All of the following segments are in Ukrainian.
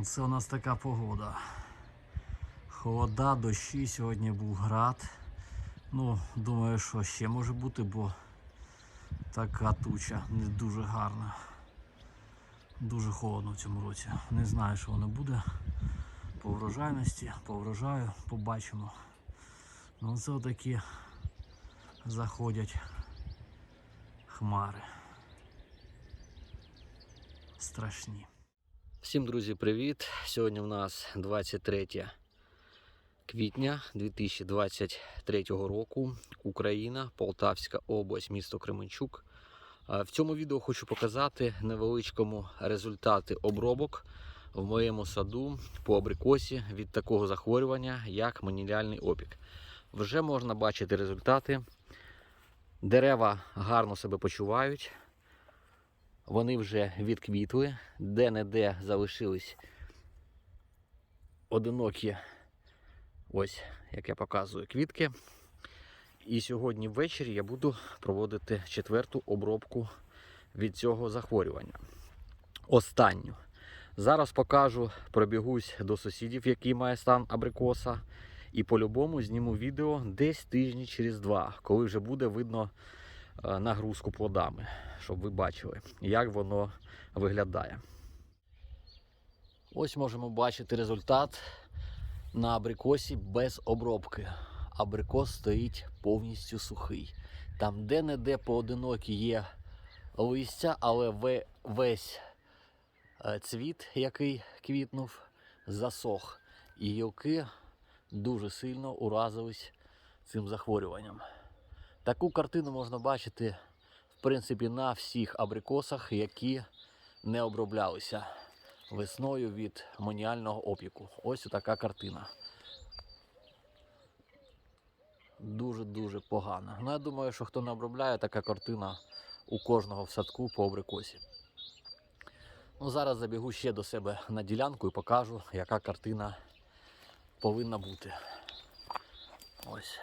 Оце у нас така погода. Холода, дощі, сьогодні був град. Ну, думаю, що ще може бути, бо така туча не дуже гарна. Дуже холодно в цьому році. Не знаю, що воно буде. По врожайності, по врожаю побачимо. Ну це отакі заходять хмари. Страшні. Всім, друзі, привіт! Сьогодні в нас 23 квітня 2023 року. Україна, Полтавська область, місто Кременчук. В цьому відео хочу показати невеличкому результати обробок в моєму саду по абрикосі від такого захворювання, як маніліальний опік. Вже можна бачити результати. Дерева гарно себе почувають. Вони вже відквітли, де-не-де залишились одинокі, ось як я показую, квітки. І сьогодні ввечері я буду проводити четверту обробку від цього захворювання. Останню. Зараз покажу, пробігусь до сусідів, який має стан абрикоса. І по-любому зніму відео десь тижні через два, коли вже буде видно нагрузку плодами, щоб ви бачили, як воно виглядає. Ось можемо бачити результат на абрикосі без обробки. Абрикос стоїть повністю сухий. Там де-не-де поодинокі є листя, але весь е, цвіт, який квітнув, засох. І гілки дуже сильно уразились цим захворюванням. Таку картину можна бачити, в принципі, на всіх абрикосах, які не оброблялися весною від маніального опіку. Ось така картина. Дуже-дуже погана. Ну, я думаю, що хто не обробляє, така картина у кожного в садку по абрикосі. Ну, зараз забігу ще до себе на ділянку і покажу, яка картина повинна бути. Ось.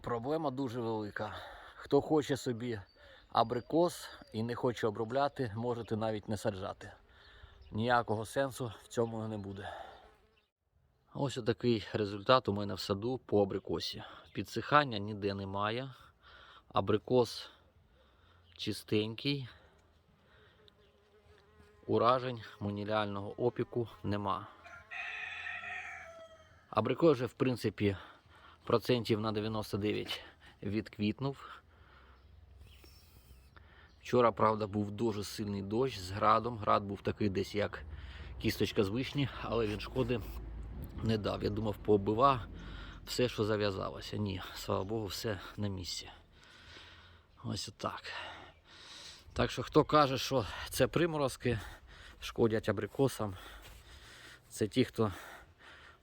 Проблема дуже велика. Хто хоче собі абрикос і не хоче обробляти, можете навіть не саджати. Ніякого сенсу в цьому не буде. Ось такий результат у мене в саду по абрикосі. Підсихання ніде немає. Абрикос чистенький. Уражень моніліального опіку нема. Абрикос вже, в принципі, процентів на 99 відквітнув. Вчора, правда, був дуже сильний дощ з градом. Град був такий десь як кісточка з вишні, але він шкоди не дав. Я думав, пооббива все, що зав'язалося. Ні, слава Богу, все на місці. Ось отак. Так що, хто каже, що це приморозки шкодять абрикосам, це ті, хто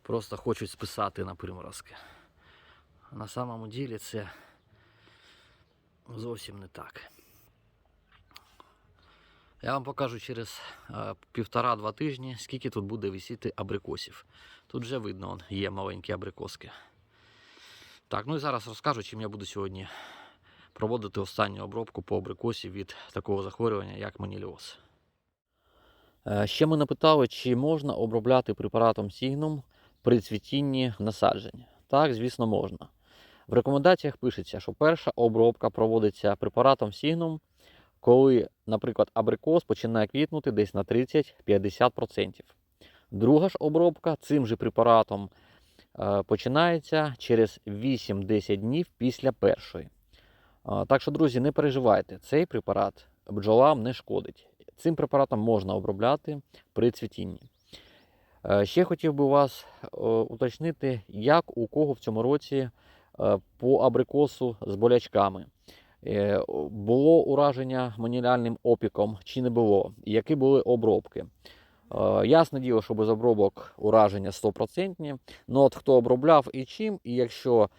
просто хочуть списати на приморозки. На самому ділі це зовсім не так. Я вам покажу через е, півтора-два тижні, скільки тут буде висіти абрикосів. Тут вже видно, он, є маленькі абрикоски. Так, ну і зараз розкажу, чим я буду сьогодні проводити останню обробку по абрикосі від такого захворювання, як маніліоз. Е, Ще мене питали, чи можна обробляти препаратом Сігнум при цвітінні насаджень. Так, звісно, можна. В рекомендаціях пишеться, що перша обробка проводиться препаратом Сігнум, коли, наприклад, абрикос починає квітнути десь на 30-50%. Друга ж обробка цим же препаратом е, починається через 8-10 днів після першої. Так що, друзі, не переживайте, цей препарат бджолам не шкодить. Цим препаратом можна обробляти при цвітінні. Е, Ще хотів би вас е, уточнити, як у кого в цьому році е, по абрикосу з болячками. Е, Було ураження маніліальним опіком чи не було? І Які були обробки? Е, Ясне діло, що без обробок ураження 100%. Ну от хто обробляв і чим, і якщо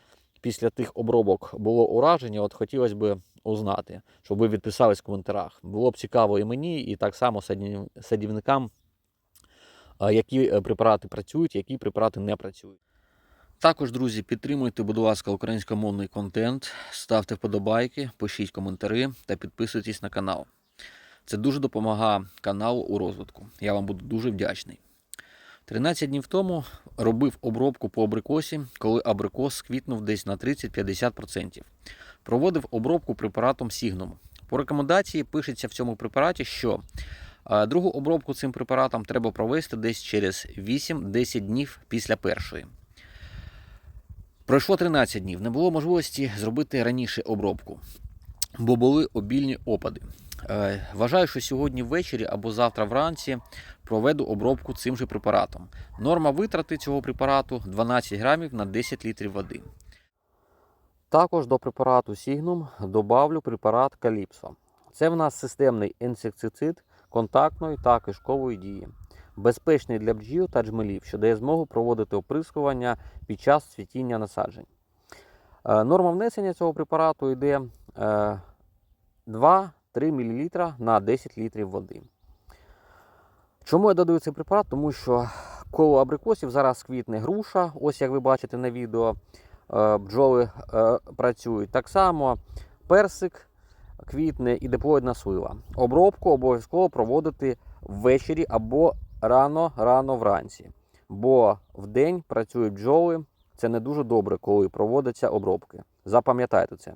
після тих обробок було ураження, от хотілося б узнати, щоб ви відписались в коментарях. Було б цікаво і мені, і так само садівникам, які е, препарати працюють, які препарати не працюють. Також, друзі, підтримуйте, будь ласка, українськомовний контент, ставте вподобайки, пишіть коментарі та підписуйтесь на канал. Це дуже допомагає каналу у розвитку. Я вам буду дуже вдячний. 13 днів тому робив обробку по абрикосі, коли абрикос сквітнув десь на 30-50%. Проводив обробку препаратом Signum. По рекомендації пишеться в цьому препараті, що е, другу обробку цим препаратом треба провести десь через 8-10 днів після першої. Пройшло 13 днів. Не було можливості зробити раніше обробку, бо були обільні опади. Е, Вважаю, що сьогодні ввечері або завтра вранці проведу обробку цим же препаратом. Норма витрати цього препарату 12 грамів на 10 літрів води. Також до препарату Signum добавлю препарат Calypso. Це в нас системний інсектицид контактної та кишкової дії, безпечний для бджіл та джмелів, що дає змогу проводити оприскування під час цвітіння насаджень. Е, Норма внесення цього препарату йде е, 2-3 мл на 10 літрів води. Чому я додаю цей препарат? Тому що коло абрикосів зараз квітне груша, ось як ви бачите на відео, е, бджоли е, працюють. Так само персик квітне і диплоїдна слива. Обробку обов'язково проводити ввечері або рано-рано вранці. Бо в день працюють бджоли. Це не дуже добре, коли проводяться обробки. Запам'ятайте це.